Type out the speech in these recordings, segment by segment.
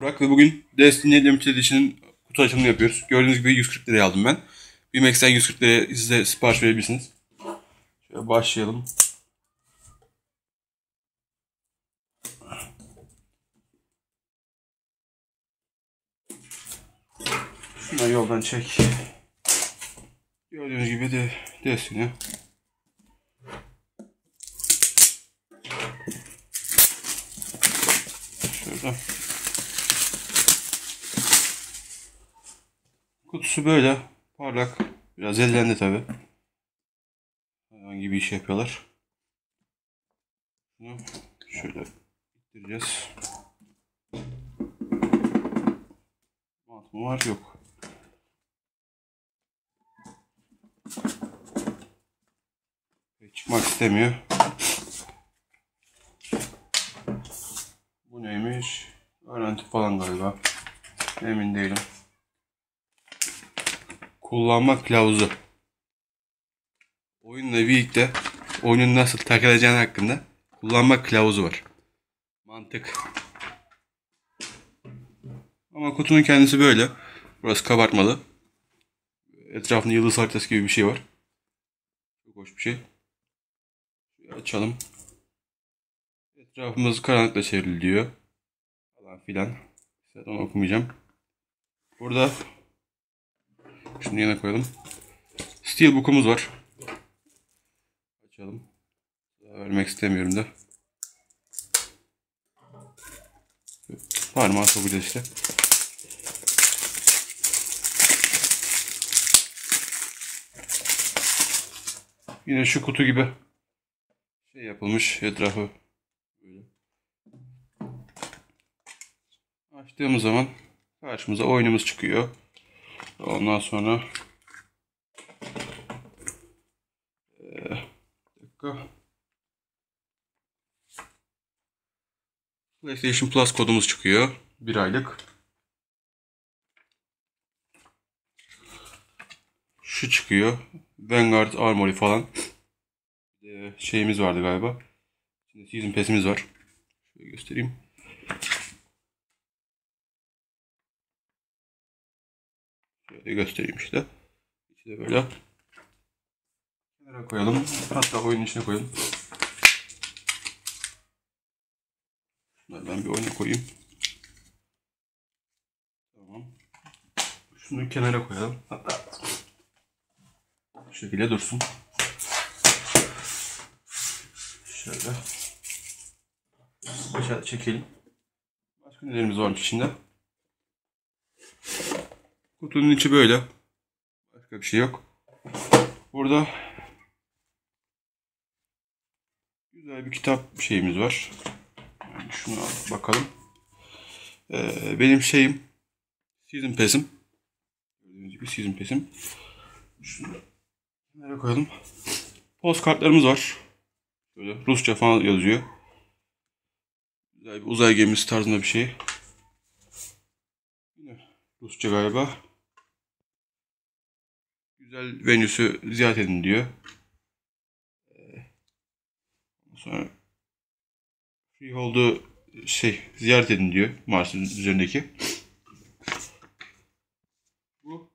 Burak ve bugün Destiny Limited Edition'ın kutu açılımını yapıyoruz. Gördüğünüz gibi 140 liraya aldım ben. BMX'ten 140 liraya siz de sipariş verebilirsiniz. Şöyle başlayalım. Şunları yoldan çek. Gördüğünüz gibi de Destiny. Şurada. Kutusu böyle. Parlak. Biraz ellendi tabi. Herhangi bir iş yapıyorlar. Bunu şöyle ittireceğiz. Mant mı var? Yok. Çıkmak istemiyor. Bu neymiş? Garanti falan galiba. Emin değilim. Kullanma kılavuzu. Oyunla birlikte oyunun nasıl takılacağını hakkında kullanma kılavuzu var. Mantık. Ama kutunun kendisi böyle. Burası kabartmalı. Etrafında yıldız haritası gibi bir şey var. Çok hoş bir şey. Açalım. Etrafımız karanlıkla çevrili diyor. Falan filan. Zaten okumayacağım. Burada şunu yana koyalım. Steelbook'umuz var. Açalım. Vermek istemiyorum da. Parmağı sokacağız işte. Yine şu kutu gibi şey yapılmış etrafı böyle. Açtığımız zaman karşımıza oyunumuz çıkıyor. Ondan sonra ee, dakika. PlayStation Plus kodumuz çıkıyor. Bir aylık. Şu çıkıyor. Vanguard Armory falan. Şeyimiz vardı galiba. Şimdi Season Pass'imiz var. Şöyle göstereyim. Şöyle göstereyim işte. İçi de böyle. Kenara koyalım. Hatta oyunun içine koyalım. Şunları ben bir oyuna koyayım. Tamam. Şunu kenara koyalım. Hatta şekilde dursun. Şöyle. Aşağı çekelim. Başka nelerimiz varmış içinde? Kutunun içi böyle. Başka bir şey yok. Burada güzel bir kitap şeyimiz var. Yani şunu bakalım. Ee, benim şeyim Season Pass'im. Gördüğünüz gibi Season Pass'im. Şunu nereye koyalım? Postkartlarımız var. Böyle Rusça falan yazıyor. Güzel bir uzay gemisi tarzında bir şey. Rusça galiba. Güzel Venüs'ü ziyaret edin diyor. Sonra Freehold'u şey ziyaret edin diyor Mars'ın üzerindeki. Bu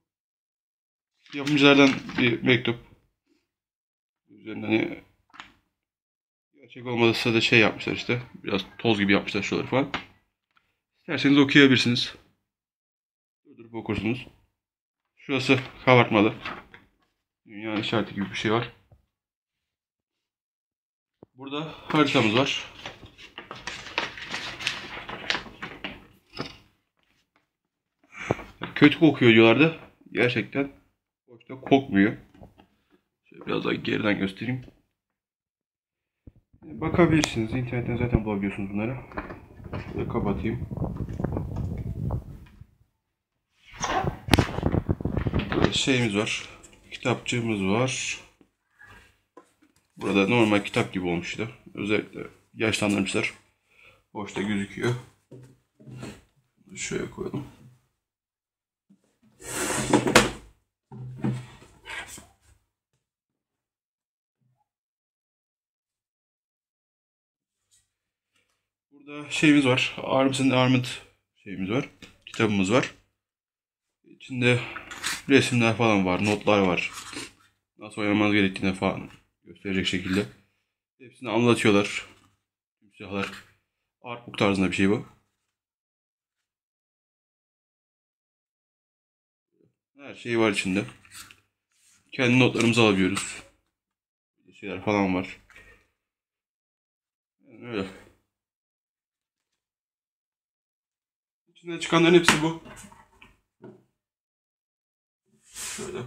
yapımcılardan bir mektup. Üzerinden hani gerçek olmadıysa da şey yapmışlar işte. Biraz toz gibi yapmışlar şuraları falan. İsterseniz okuyabilirsiniz. Durdurup okursunuz. Şurası kabartmalı. Dünya işareti gibi bir şey var. Burada haritamız var. Kötü kokuyor diyorlardı. Gerçekten boşta kokmuyor. Şöyle biraz daha geriden göstereyim. Bakabilirsiniz. İnternetten zaten bulabiliyorsunuz bunları. Şöyle kapatayım. Böyle şeyimiz var. Kitapçığımız var. Burada normal kitap gibi olmuştu. Özellikle yaşlandırmışlar. Boşta gözüküyor. Şöyle koyalım. Burada şeyimiz var. Arms and şeyimiz var. Kitabımız var. İçinde resimler falan var, notlar var. Nasıl oynamanız gerektiğini falan gösterecek şekilde. Hepsini anlatıyorlar. Silahlar. Artbook tarzında bir şey bu. Her şey var içinde. Kendi notlarımızı alabiliyoruz. Şeyler falan var. Yani öyle. İçinden çıkanların hepsi bu. Şöyle.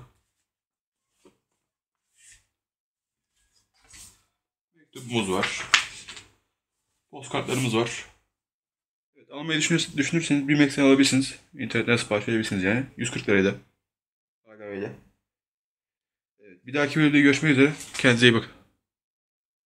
Mektubumuz var. Postkartlarımız var. Evet, almayı düşünürseniz, düşünürseniz bir Max'ten alabilirsiniz. İnternetten sipariş verebilirsiniz yani. 140 lirayla. Hala öyle. Evet, bir dahaki videoda görüşmek üzere. Kendinize iyi bakın.